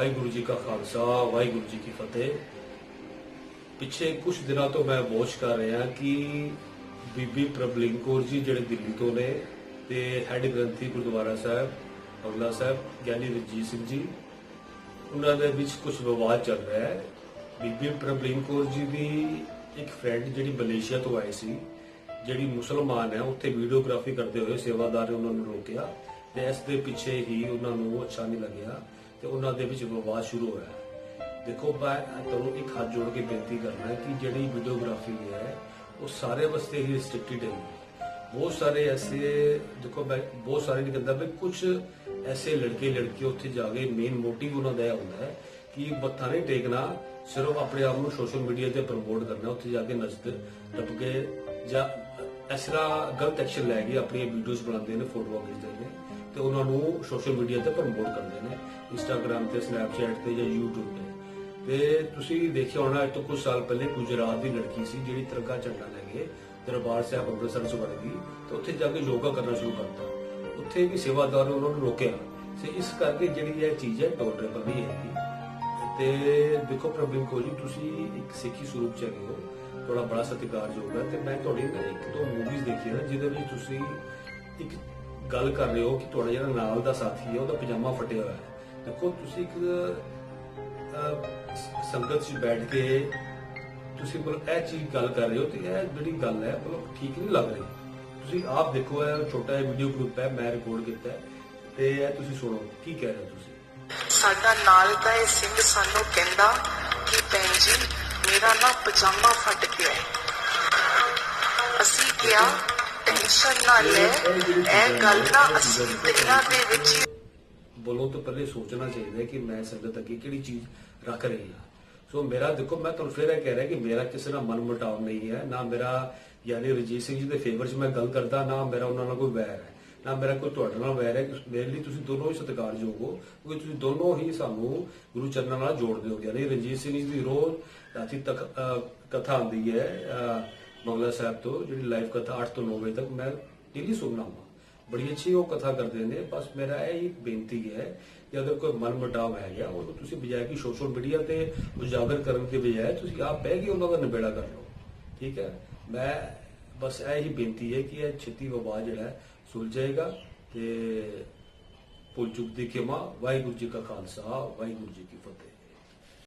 ਵਾਹਿਗੁਰੂ ਜੀ ਕਾ ਖਾਲਸਾ, ਵਾਹਿਗੁਰੂ ਜੀ ਕੀ ਫਤਿਹ। ਪਿਛੇ ਕੁਝ ਦਿਨਾਂ ਤੋਂ ਮੈਂ ਵਾਚ ਕਰ ਰਿਹਾ ਕਿ ਬੀਬੀ ਪ੍ਰਭਲਿੰਗ ਕੌਰ ਜੀ ਜਿਹੜੇ ਦਿੱਲੀ ਤੋਂ ਨੇ ਤੇ ਹੈਡ ਗ੍ਰੰਥੀ ਗੁਰਦੁਆਰਾ ਸਾਹਿਬ ਬੰਗਲਾ ਸਾਹਿਬ, ਗਿਆਨੀ ਰਣਜੀਤ ਸਿੰਘ ਜੀ, ਉਹਨਾਂ ਦੇ ਵਿੱਚ ਕੁਝ ਵਿਵਾਦ ਚੱਲ ਰਿਹਾ ਹੈ। ਬੀਬੀ ਪ੍ਰਬਲਿੰਗ ਕੌਰ ਜੀ ਦੀ ਇੱਕ ਫਰੈਂਡ ਜਿਹੜੀ ਮਲੇਸ਼ੀਆ ਤੋਂ ਆਈ ਸੀ, ਜਿਹੜੀ ਮੁਸਲਮਾਨ ਹੈ, ਉੱਥੇ ਵੀਡੀਓਗ੍ਰਾਫੀ ਕਰਦੇ ਹੋਏ ਸੇਵਾਦਾਰ ਨੇ ਉਹਨਾਂ ਨੂੰ ਰੋਕਿਆ ਤੇ ਇਸ ਦੇ ਪਿੱਛੇ ਹੀ ਉਹਨਾਂ ਨੂੰ ਅੱਛਾ ਨਹੀਂ ਲੱਗਿਆ। ਤੇ ਉਹਨਾਂ ਦੇ ਵਿੱਚ ਵਿਵਾਦ ਸ਼ੁਰੂ ਹੋਇਆ ਦੇਖੋ, ਮੈਂ ਤੁਹਾਨੂੰ ਇੱਕ ਹੱਥ ਜੋੜ ਕੇ ਬੇਨਤੀ ਕਰਨਾ ਹੈ ਕਿ ਜਿਹੜੀ ਵੀਡੀਓਗ੍ਰਾਫੀ ਹੈ, ਉਹ ਸਾਰੇ ਵਾਸਤੇ ਹੀ ਰਿਸਟ੍ਰਿਕਟਡ ਹੈ। ਬਹੁਤ ਸਾਰੇ ਐਸੇ, ਦੇਖੋ, ਮੈਂ ਬਹੁਤ ਸਾਰੇ ਨਹੀਂ ਕਹਿੰਦਾ, ਵੀ ਕੁਝ ਐਸੇ ਲੜਕੇ ਲੜਕੇ ਉੱਥੇ ਜਾ ਕੇ ਮੇਨ ਮੋਟਿਵ ਉਹਨਾਂ ਦਾ ਇਹ ਹੁੰਦਾ ਹੈ ਕਿ ਮੱਥਾ ਨਹੀਂ ਟੇਕਣਾ, ਸਿਰਫ ਆਪਣੇ ਆਪ ਨੂੰ ਸੋਸ਼ਲ ਮੀਡੀਆ ਤੇ ਪ੍ਰਮੋਟ ਕਰਨਾ, ਉੱਥੇ ਜਾ ਕੇ ਨੱਚਦੇ ਟੱਪ ਕੇ ਜਾਂ ਇਸ ਤਰ੍ਹਾਂ ਗਲਤ ਐਕਸ਼ਨ ਲੈ ਕੇ ਆਪਣੀਆਂ ਵੀਡੀਓਜ਼ ਬਣਾਉਂਦੇ ਨੇ ਫੋਟੋਆਂ ਖਿੱਚਦੇ ਨੇ। ਤੇ ਉਹਨਾਂ ਨੂੰ ਸੋਸ਼ਲ ਮੀਡੀਆ ਤੇ ਪ੍ਰਮੋਟ ਕਰਦੇ ਨੇ ਇੰਸਟਾਗ੍ਰam ਤੇ ਸਨੈਪਚੈਟ ਤੇ ਜਾਂ YouTube ਤੇ। ਤੇ ਤੁਸੀਂ ਦੇਖਿਆ ਹੋਣਾ ਅੱਜ ਤੋਂ ਕੁਝ ਸਾਲ ਪਹਿਲੇ ਗੁਜਰਾਤ ਦੀ ਲੜਕੀ ਸੀ, ਜਿਹੜੀ ਤਿਰੰਗਾ ਝੰਡਾ ਲੈ ਕੇ ਦਰਬਾਰ ਸਾਹਿਬ ਅੰਮ੍ਰਿਤਸਰ ਚ ਗਈ ਤੇ ਉੱਥੇ ਜਾ ਕੇ ਯੋਗਾ ਕਰਨਾ ਸ਼ੁਰੂ ਕਰਤਾ। ਉੱਥੇ ਵੀ ਸੇਵਾਦਾਰ ਨੇ ਉਹਨਾਂ ਨੂੰ ਰੋਕਿਆ। ਤੇ ਇਸ ਕਰਕੇ ਜਿਹੜੀ ਇਹ ਚੀਜ਼ ਹੈ ਟੋਲਰੇਬਲ ਨਹੀਂ ਹੈਗੀ ਤੇ ਦੇਖੋ ਪ੍ਰਭੂ ਕੋ ਜੀ, ਤੁਸੀਂ ਇੱਕ ਸਿੱਖੀ ਸਰੂਪ ਚ ਹੈਗੇ ਹੋ। ਤੁਹਾਡਾ ਬੜਾ ਸਤਿਕਾਰਯੋਗ ਹੈ ਤੇ ਮੈਂ ਤੁਹਾਡੀ ਨਾ ਇੱਕ ਦੋ ਮੂਵੀਜ਼ ਦੇਖੀਆਂ ਜਿਹਦੇ ਵਿੱਚ ਤੁਸੀਂ ਇੱਕ ਗੱਲ ਕਰ ਰਹੇ ਹੋ ਕਿ ਤੁਹਾਡਾ ਜਿਹੜਾ ਨਾਲ ਦਾ ਸਾਥੀ ਹੈ ਉਹਦਾ ਪਜਾਮਾ ਫਟਿਆ ਹੋਇਆ ਹੈ। ਦੇਖੋ ਤੁਸੀਂ ਇੱਕ ਅਹ, ਸ- ਸੰਗਤ 'ਚ ਬੈਠ ਕੇ ਤੁਸੀਂ ਮਤਲਬ ਇਹ ਚੀਜ਼ ਗੱਲ ਕਰ ਰਹੇ ਹੋ ਤੇ ਇਹ ਜਿਹੜੀ ਗੱਲ ਹੈ ਮਤਲਬ ਠੀਕ ਨਹੀਂ ਲੱਗ ਰਹੀ। ਤੁਸੀਂ ਆਪ ਦੇਖੋ ਇਹ ਛੋਟਾ ਜਿਹਾ ਵੀਡੀਓ ਗਰੁੱਪ ਹੈ ਮੈਂ ਰਿਕਾਰਡ ਕੀਤਾ ਹੈ ਤੇ ਇਹ ਤੁਸੀਂ ਸੁਣੋ ਕੀ ਕਹਿ ਰਹੇ ਹੋ ਤੁਸੀਂ? ਸਾਡਾ ਨਾਲ ਦਾ ਇਹ ਸਿੰਘ ਸਾਨੂੰ ਕਹਿੰਦਾ ਕਿ ਭੈਣ ਜੀ ਮੇਰਾ ਨਾ ਪਜਾਮਾ ਫਟ ਗਿਆ ਹੈ। ਅਸੀਂ ਕਿਹਾ ਟੈਨਸ਼ਨ ਨਾ ਲੈ ਇਹ ਗੱਲ ਨਾ ਅਸੀਂ ਦਿਨਾਂ ਦੇ ਵਿੱਚ ਹੀ ਬੋਲੋ ਤੋਂ ਪਹਿਲੇ ਸੋਚਣਾ ਚਾਹੀਦਾ ਹੈ ਕਿ ਮੈਂ ਸੰਗਤ ਅੱਗੇ ਕਿਹੜੀ ਚੀਜ਼ ਰੱਖ ਰਹੀ ਹਾਂ। ਸੋ ਮੇਰਾ ਦੇਖੋ, ਮੈਂ ਤੁਹਾਨੂੰ ਫਿਰ ਇਹ ਕਹਿ ਰਿਹਾ ਕਿ ਮੇਰਾ ਕਿਸੇ ਨਾਲ ਮਨ ਨਹੀਂ ਹੈ। ਨਾ ਮੇਰਾ ਯਾਨੀ ਰਜੀਤ ਸਿੰਘ ਜੀ ਦੇ ਫੇਵਰ 'ਚ ਮੈਂ ਗੱਲ ਕਰਦਾ, ਨਾ ਮੇਰਾ ਉਹਨਾਂ ਨਾਲ ਕੋਈ ਵੈਰ ਹੈ। ਨਾ ਮੇਰਾ ਕੋਈ ਤੁਹਾਡੇ ਨਾਲ ਵੈਰ ਹੈ। ਕਿ ਮੇਰੇ ਲਈ ਤੁਸੀਂ ਦੋਨੋਂ ਹੀ ਸਤਿਕਾਰਯੋਗ ਹੋ, ਕਿਉਂਕਿ ਤੁਸੀਂ ਦੋਨੋਂ ਹੀ ਸਾਨੂੰ ਗੁਰੂ ਚਰਨਾਂ ਨਾਲ ਜੋੜਦੇ ਹੋ। ਯਾਨੀ ਰਣਜੀਤ ਸਿੰਘ ਜੀ ਦੀ ਰੋਜ਼ ਰਾਤੀ ਤੱਕ ਕਥਾ ਆਉਂਦੀ ਹੈ ਬੰਗਲਾ ਸਾਹਿਬ ਤੋਂ, ਜਿਹੜੀ ਲਾਈਵ ਕਥਾ 8 ਤੋਂ 9 ਵਜੇ ਤੱਕ ਮੈਂ ਡੇਲੀ ਸੁਣਨਾ ਹਾਂ ਬੜੀ ਅੱਛੀ ਉਹ ਕਥਾ ਕਰਦੇ ਨੇ, ਬਸ ਮੇਰਾ ਇਹ ਹੀ ਬੇਨਤੀ ਹੈ ਕਿ ਅਗਰ ਕੋਈ ਮਨ ਮਟਾਵ ਹੈ ਗਿਆ ਉਹਨੂੰ ਤੁਸੀਂ ਬਜਾਏ ਕਿ ਸੋਸ਼ਲ ਮੀਡੀਆ ਤੇ ਉਜਾਗਰ ਕਰਨ ਦੇ ਬਜਾਏ ਤੁਸੀਂ ਆਪ ਬਹਿ ਕੇ ਉਹਨਾਂ ਦਾ ਨਿਬੇੜਾ ਕਰ ਲਓ। ਠੀਕ ਹੈ? ਮੈਂ ਬਸ ਇਹ ਹੀ ਬੇਨਤੀ ਹੈ ਕਿ ਇਹ ਛੇਤੀ ਵਿਵਾਦ ਜਿਹੜਾ ਹੈ ਜਾਏਗਾ ਤੇ ਭੁੱਲ ਚੁੱਕ ਦੀ ਖਿਮਾ। ਵਾਹਿਗੁਰੂ ਜੀ ਕਾ ਖਾਲਸਾ, ਵਾਹਿਗੁਰੂ ਜੀ ਕੀ ਫਤਿਹ।